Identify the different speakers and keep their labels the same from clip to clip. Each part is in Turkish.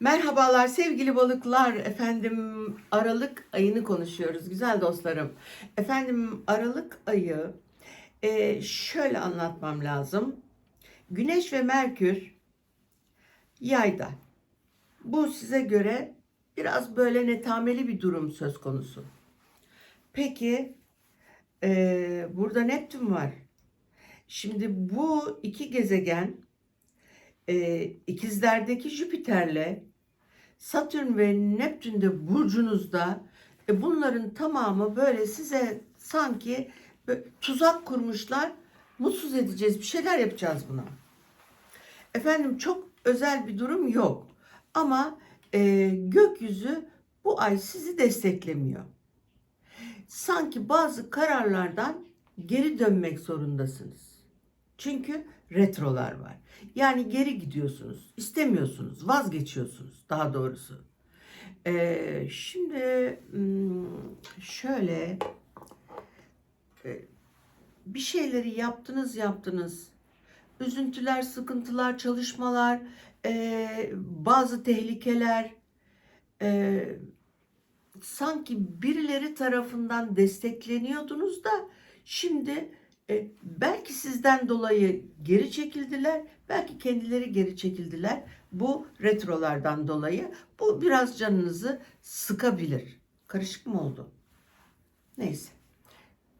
Speaker 1: Merhabalar sevgili balıklar. Efendim Aralık ayını konuşuyoruz güzel dostlarım. Efendim Aralık ayı e, şöyle anlatmam lazım. Güneş ve Merkür yayda. Bu size göre biraz böyle netameli bir durum söz konusu. Peki e, burada Neptün var. Şimdi bu iki gezegen e, ikizlerdeki Jüpiter'le Satürn ve Neptün de burcunuzda e, bunların tamamı böyle size sanki tuzak kurmuşlar. Mutsuz edeceğiz, bir şeyler yapacağız buna. Efendim çok özel bir durum yok. Ama e, gökyüzü bu ay sizi desteklemiyor. Sanki bazı kararlardan geri dönmek zorundasınız. Çünkü retrolar var. Yani geri gidiyorsunuz, istemiyorsunuz, vazgeçiyorsunuz daha doğrusu. Ee, şimdi hmm, şöyle e, bir şeyleri yaptınız yaptınız. Üzüntüler, sıkıntılar, çalışmalar, e, bazı tehlikeler, e, sanki birileri tarafından destekleniyordunuz da şimdi e, belki sizden dolayı geri çekildiler, belki kendileri geri çekildiler. Bu retrolardan dolayı bu biraz canınızı sıkabilir. Karışık mı oldu? Neyse.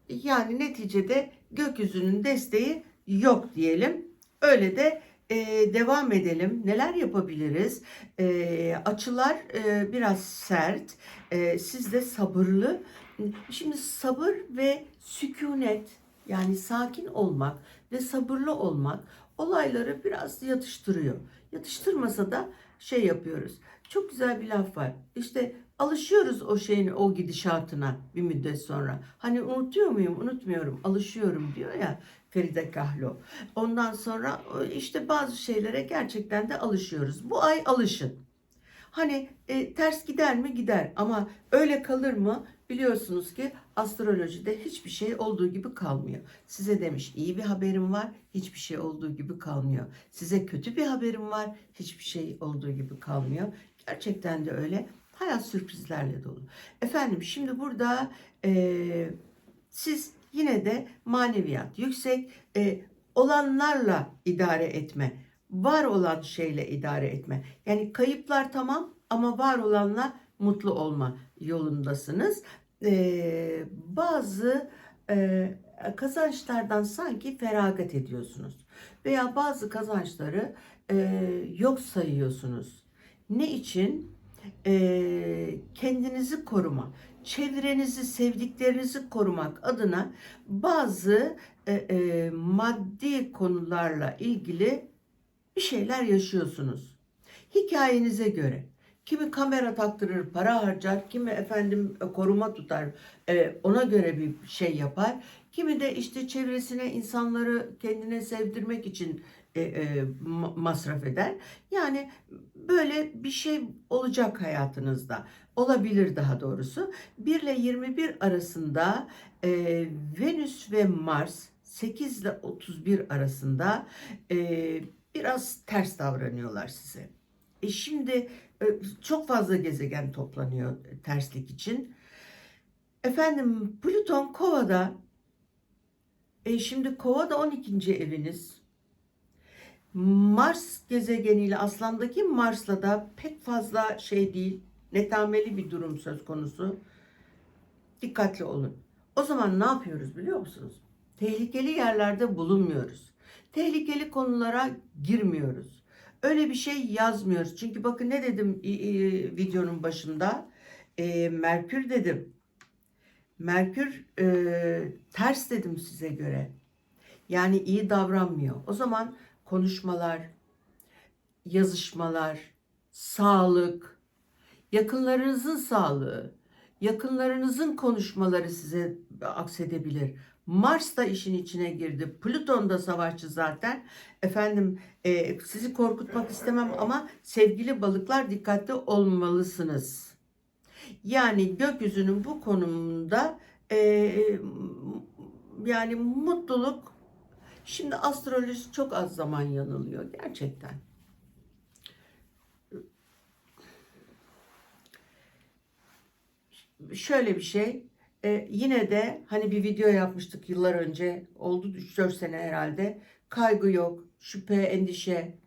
Speaker 1: Yani neticede gökyüzünün desteği yok diyelim. Öyle de e, devam edelim. Neler yapabiliriz? E, açılar e, biraz sert. E, siz de sabırlı. Şimdi sabır ve sükunet yani sakin olmak ve sabırlı olmak olayları biraz yatıştırıyor. Yatıştırmasa da şey yapıyoruz. Çok güzel bir laf var. İşte alışıyoruz o şeyin o gidişatına bir müddet sonra. Hani unutuyor muyum? Unutmuyorum. Alışıyorum diyor ya Feride Kahlo. Ondan sonra işte bazı şeylere gerçekten de alışıyoruz. Bu ay alışın. Hani e, ters gider mi? Gider. Ama öyle kalır mı? Biliyorsunuz ki astrolojide hiçbir şey olduğu gibi kalmıyor. Size demiş iyi bir haberim var, hiçbir şey olduğu gibi kalmıyor. Size kötü bir haberim var, hiçbir şey olduğu gibi kalmıyor. Gerçekten de öyle. Hayat sürprizlerle dolu. Efendim şimdi burada e, siz yine de maneviyat yüksek e, olanlarla idare etme, var olan şeyle idare etme. Yani kayıplar tamam ama var olanla mutlu olma yolundasınız. Ee, bazı e, kazançlardan sanki feragat ediyorsunuz veya bazı kazançları e, yok sayıyorsunuz. Ne için? E, kendinizi koruma, çevrenizi, sevdiklerinizi korumak adına bazı e, e, maddi konularla ilgili bir şeyler yaşıyorsunuz. Hikayenize göre. Kimi kamera taktırır, para harcar, kimi efendim e, koruma tutar, e, ona göre bir şey yapar. Kimi de işte çevresine insanları kendine sevdirmek için e, masraf eder. Yani böyle bir şey olacak hayatınızda. Olabilir daha doğrusu. 1 ile 21 arasında Venüs ve Mars 8 ile 31 arasında biraz ters davranıyorlar size. E şimdi e, çok fazla gezegen toplanıyor terslik için. Efendim Plüton Kova'da e şimdi Kova'da 12. eviniz. Mars gezegeniyle Aslan'daki Mars'la da pek fazla şey değil. Netameli bir durum söz konusu. Dikkatli olun. O zaman ne yapıyoruz biliyor musunuz? Tehlikeli yerlerde bulunmuyoruz. Tehlikeli konulara girmiyoruz. Öyle bir şey yazmıyoruz. Çünkü bakın ne dedim videonun başında? E, Merkür dedim. Merkür e, ters dedim size göre. Yani iyi davranmıyor. O zaman konuşmalar, yazışmalar, sağlık, yakınlarınızın sağlığı, yakınlarınızın konuşmaları size aksedebilir. Mars da işin içine girdi. Plüton da savaşçı zaten. Efendim e, sizi korkutmak istemem ama sevgili balıklar dikkatli olmalısınız. Yani gökyüzünün bu konumunda e, e yani mutluluk şimdi astroloji çok az zaman yanılıyor gerçekten. Şöyle bir şey e, yine de hani bir video yapmıştık yıllar önce. Oldu 3-4 sene herhalde. Kaygı yok, şüphe, endişe,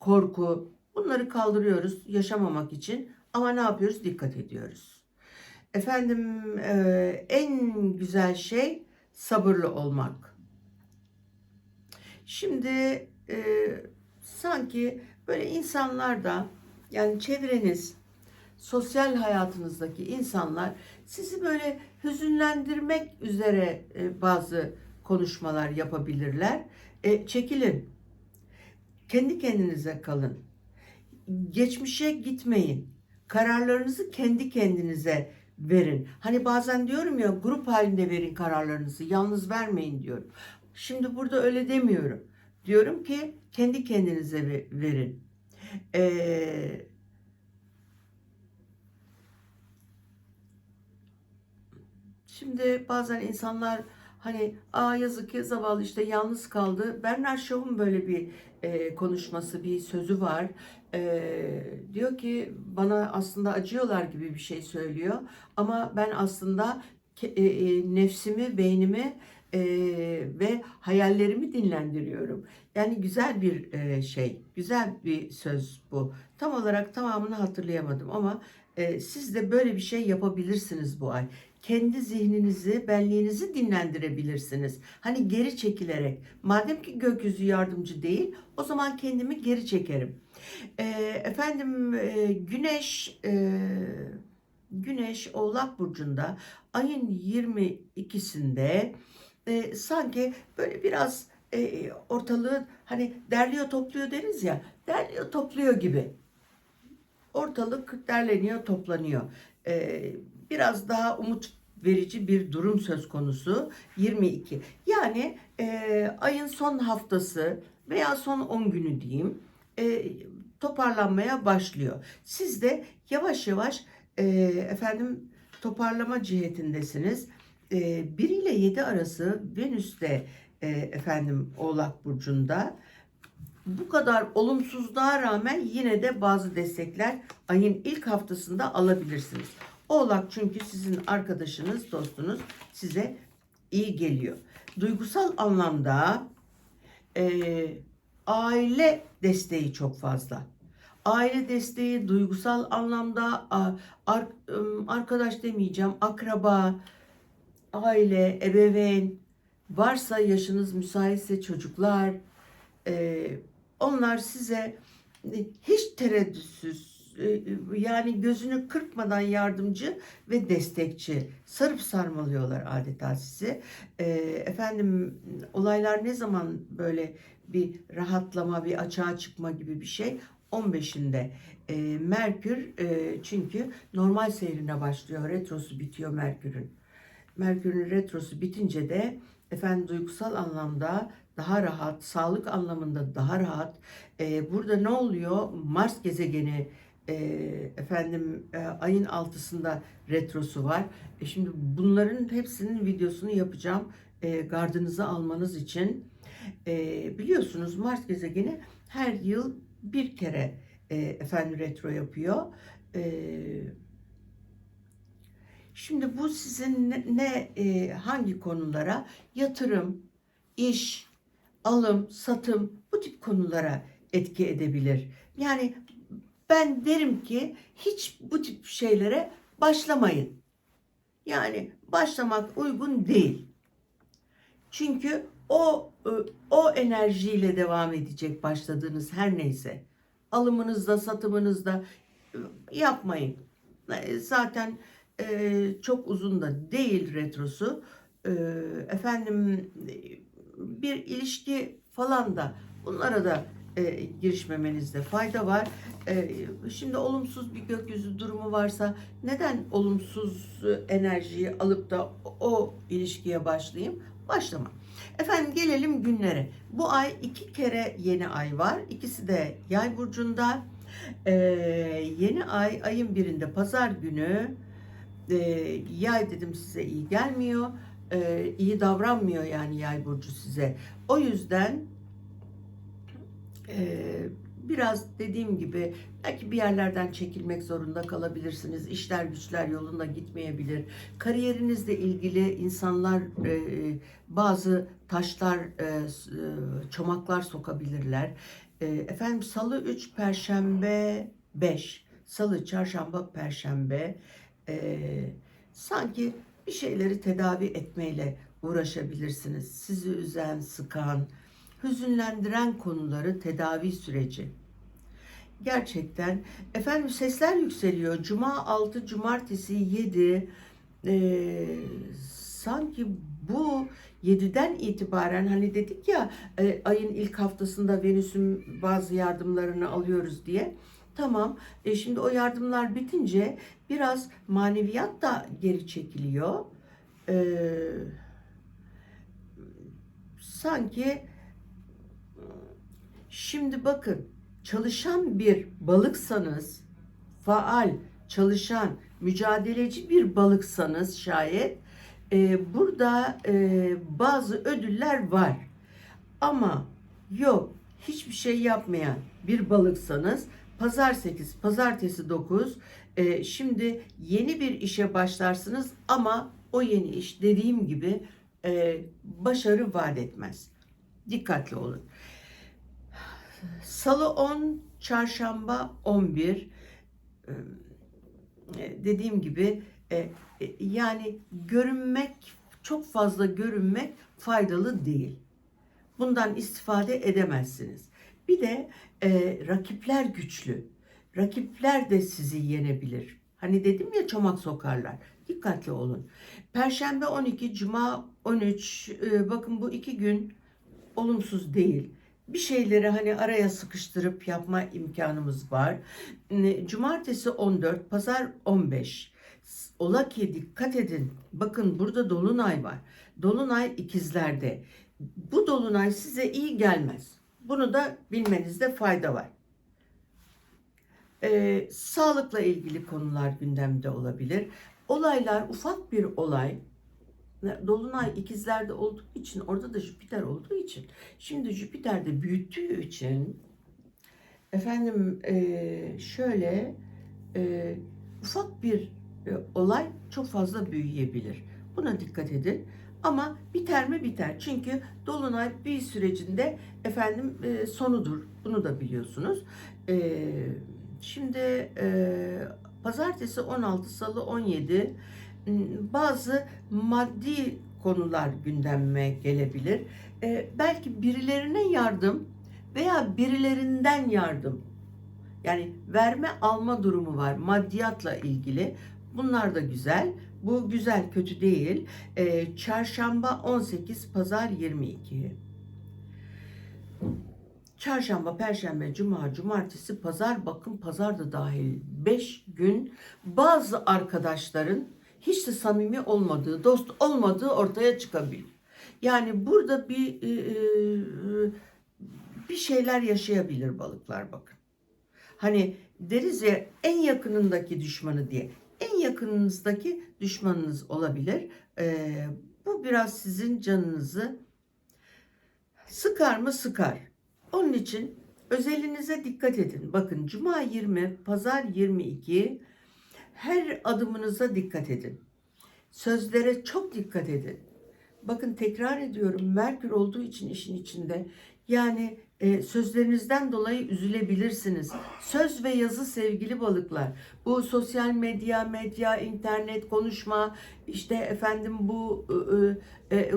Speaker 1: korku. Bunları kaldırıyoruz yaşamamak için. Ama ne yapıyoruz? Dikkat ediyoruz. Efendim e, en güzel şey sabırlı olmak. Şimdi e, sanki böyle insanlar da yani çevreniz, sosyal hayatınızdaki insanlar sizi böyle hüzünlendirmek üzere e, bazı konuşmalar yapabilirler. E, çekilin. Kendi kendinize kalın. Geçmişe gitmeyin. Kararlarınızı kendi kendinize verin. Hani bazen diyorum ya grup halinde verin kararlarınızı. Yalnız vermeyin diyorum. Şimdi burada öyle demiyorum. Diyorum ki kendi kendinize ve- verin. Eee Şimdi bazen insanlar hani aa yazık ki zavallı işte yalnız kaldı. Bernard Shaw'un böyle bir e, konuşması, bir sözü var. E, diyor ki bana aslında acıyorlar gibi bir şey söylüyor. Ama ben aslında e, e, nefsimi, beynimi e, ve hayallerimi dinlendiriyorum. Yani güzel bir e, şey, güzel bir söz bu. Tam olarak tamamını hatırlayamadım ama e, siz de böyle bir şey yapabilirsiniz bu ay kendi zihninizi, benliğinizi dinlendirebilirsiniz. Hani geri çekilerek. Madem ki gökyüzü yardımcı değil, o zaman kendimi geri çekerim. Ee, efendim e, Güneş e, Güneş Oğlak burcunda ayın 22'sinde e, sanki böyle biraz e, ortalığı hani derliyor topluyor deriz ya derliyor topluyor gibi ortalık derleniyor, toplanıyor. Ee, biraz daha umut verici bir durum söz konusu 22. Yani e, ayın son haftası veya son 10 günü diyeyim e, toparlanmaya başlıyor. Siz de yavaş yavaş e, efendim toparlama cihetindesiniz. E, 1 ile 7 arası Venüs'te e, efendim Oğlak Burcu'nda bu kadar olumsuzluğa rağmen yine de bazı destekler ayın ilk haftasında alabilirsiniz. Oğlak çünkü sizin arkadaşınız, dostunuz size iyi geliyor. Duygusal anlamda e, aile desteği çok fazla. Aile desteği duygusal anlamda arkadaş demeyeceğim, akraba, aile, ebeveyn, varsa yaşınız müsaitse çocuklar, e, onlar size e, hiç tereddütsüz yani gözünü kırpmadan yardımcı ve destekçi sarıp sarmalıyorlar adeta sizi. E, efendim olaylar ne zaman böyle bir rahatlama, bir açığa çıkma gibi bir şey? 15'inde e, Merkür e, çünkü normal seyrine başlıyor. Retrosu bitiyor Merkür'ün. Merkür'ün retrosu bitince de efendim duygusal anlamda daha rahat, sağlık anlamında daha rahat. Ee, burada ne oluyor? Mars gezegeni e, efendim e, ayın altısında retrosu var. E, şimdi bunların hepsinin videosunu yapacağım. E, gardınızı almanız için. E, biliyorsunuz Mars gezegeni her yıl bir kere e, efendim retro yapıyor. E, Şimdi bu sizin ne, ne, e, hangi konulara yatırım, iş, alım, satım bu tip konulara etki edebilir. Yani ben derim ki hiç bu tip şeylere başlamayın. Yani başlamak uygun değil. Çünkü o e, o enerjiyle devam edecek başladığınız her neyse. Alımınızda, satımınızda e, yapmayın. E, Zaten e, çok uzun da değil retrosu. E, efendim bir ilişki falan da bunlara da e, girişmemenizde fayda var. E, şimdi olumsuz bir gökyüzü durumu varsa neden olumsuz e, enerjiyi alıp da o, ilişkiye başlayayım? Başlamam. Efendim gelelim günlere. Bu ay iki kere yeni ay var. İkisi de yay burcunda. E, yeni ay ayın birinde pazar günü e, yay dedim size iyi gelmiyor. E, iyi davranmıyor yani yay burcu size. O yüzden biraz dediğim gibi belki bir yerlerden çekilmek zorunda kalabilirsiniz. İşler güçler yolunda gitmeyebilir. Kariyerinizle ilgili insanlar bazı taşlar, çomaklar sokabilirler. Efendim salı 3, perşembe 5. Salı, çarşamba, perşembe. Sanki bir şeyleri tedavi etmeyle uğraşabilirsiniz. Sizi üzen, sıkan, hüzünlendiren konuları tedavi süreci. Gerçekten efendim sesler yükseliyor. Cuma 6, cumartesi 7. Ee, sanki bu 7'den itibaren hani dedik ya e, ayın ilk haftasında Venüs'ün bazı yardımlarını alıyoruz diye. Tamam. E, şimdi o yardımlar bitince biraz maneviyat da geri çekiliyor. Ee, sanki Şimdi bakın çalışan bir balıksanız, faal, çalışan, mücadeleci bir balıksanız şayet e, burada e, bazı ödüller var. Ama yok hiçbir şey yapmayan bir balıksanız pazar 8, pazartesi 9 e, şimdi yeni bir işe başlarsınız ama o yeni iş dediğim gibi e, başarı vaat etmez. Dikkatli olun. Salı 10, çarşamba 11. Ee, e, Dediğim gibi e, e, yani görünmek, çok fazla görünmek faydalı değil. Bundan istifade edemezsiniz. Bir de e, rakipler güçlü. Rakipler de sizi yenebilir. Hani dedim ya çomak sokarlar. Dikkatli olun. Perşembe 12, Cuma 13. e, bakın bu iki gün olumsuz değil. Bir şeyleri hani araya sıkıştırıp yapma imkanımız var. Cumartesi 14, pazar 15. Ola ki dikkat edin. Bakın burada dolunay var. Dolunay ikizlerde. Bu dolunay size iyi gelmez. Bunu da bilmenizde fayda var. Ee, sağlıkla ilgili konular gündemde olabilir. Olaylar ufak bir olay Dolunay ikizlerde olduğu için orada da Jüpiter olduğu için şimdi Jüpiter de büyüttüğü için efendim eee, şöyle eee, ufak bir e, olay çok fazla büyüyebilir. Buna dikkat edin. Ama biter mi biter. Çünkü Dolunay bir sürecinde efendim e, sonudur. Bunu da biliyorsunuz. E, şimdi e, pazartesi 16, salı 17 m, bazı maddi konular gündeme gelebilir. E, belki birilerine yardım veya birilerinden yardım. Yani verme alma durumu var maddiyatla ilgili. Bunlar da güzel. Bu güzel kötü değil. Ee, çarşamba 18, pazar 22. Çarşamba, perşembe, cuma, cumartesi, pazar bakın pazar da dahil 5 gün bazı arkadaşların hiç de samimi olmadığı, dost olmadığı ortaya çıkabilir. Yani burada bir e, e, bir şeyler yaşayabilir balıklar bakın. Hani deriz ya en yakınındaki düşmanı diye. En yakınınızdaki düşmanınız olabilir. Ee, bu biraz sizin canınızı sıkar mı sıkar. Onun için özelinize dikkat edin. Bakın cuma 20, pazar 22 her adımınıza dikkat edin. Sözlere çok dikkat edin. Bakın tekrar ediyorum Merkür olduğu için işin içinde. Yani e, sözlerinizden dolayı üzülebilirsiniz. Söz ve yazı sevgili balıklar. Bu sosyal medya, medya, internet, konuşma, işte efendim bu e, e, e,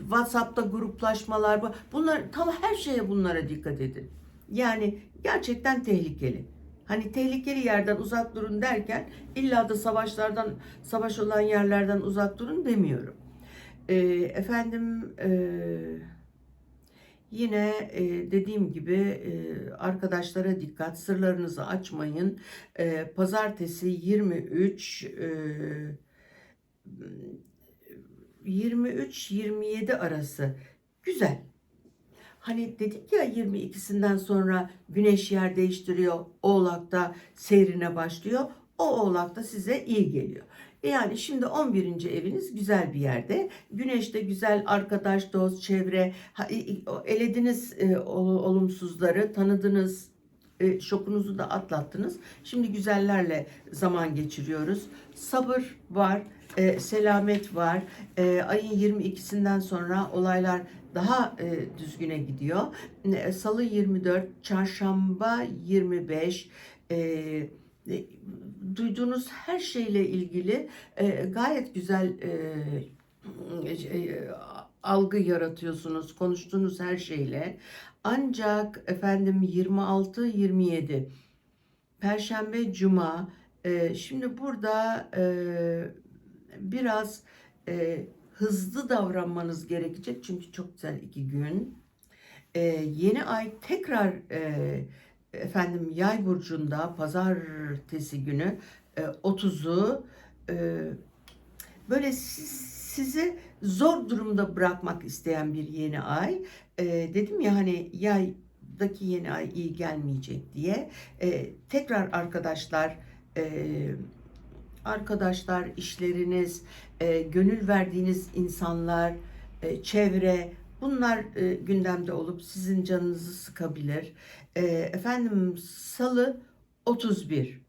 Speaker 1: WhatsApp'ta gruplaşmalar, bu- bunlar tam her şeye bunlara dikkat edin. Yani gerçekten tehlikeli. Hani tehlikeli yerden uzak durun derken illa da savaşlardan, savaş olan yerlerden uzak durun demiyorum. E, efendim eee Yine e, dediğim gibi e, arkadaşlara dikkat, sırlarınızı açmayın. E, Pazartesi 23 e, 23-27 arası güzel. Hani dedik ya 22'sinden sonra güneş yer değiştiriyor. Oğlak'ta seyrine başlıyor. O Oğlak'ta size iyi geliyor. E Yani şimdi 11. eviniz güzel bir yerde. Güneşte güzel arkadaş, dost, çevre. Elediniz e, ol- olumsuzları, tanıdınız e, şokunuzu da atlattınız. Şimdi güzellerle zaman geçiriyoruz. Sabır var, e, selamet var. E, ayın 22'sinden sonra olaylar daha e, düzgüne gidiyor. E, Salı 24, çarşamba 25. E, e, duyduğunuz her şeyle ilgili e, gayet güzel e, e, algı yaratıyorsunuz konuştuğunuz her şeyle. Ancak efendim 26 27 Perşembe Cuma e, şimdi burada e, biraz e, hızlı davranmanız gerekecek çünkü çok güzel iki gün. E, yeni ay tekrar e, efendim Yay burcunda pazartesi günü e, 30'u e, böyle siz- sizi zor durumda bırakmak isteyen bir yeni ay. E, dedim ya hani yaydaki yeni ay iyi gelmeyecek diye. E, tekrar arkadaşlar e, arkadaşlar, işleriniz, e, gönül verdiğiniz insanlar, e, çevre bunlar e, gündemde olup sizin canınızı sıkabilir. E, efendim Salı 31.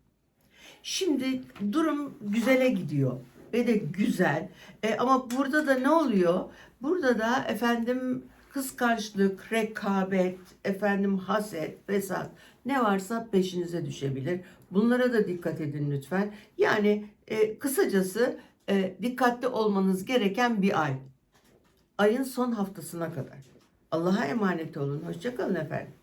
Speaker 1: Şimdi durum güzele gidiyor ve de güzel. E, ama burada da ne oluyor? Burada da efendim kıskançlık, rekabet, efendim haset, fesat ne varsa peşinize düşebilir. Bunlara da dikkat edin lütfen. Yani e, kısacası e, dikkatli olmanız gereken bir ay. Ayın son haftasına kadar. Allah'a emanet olun. Hoşçakalın efendim.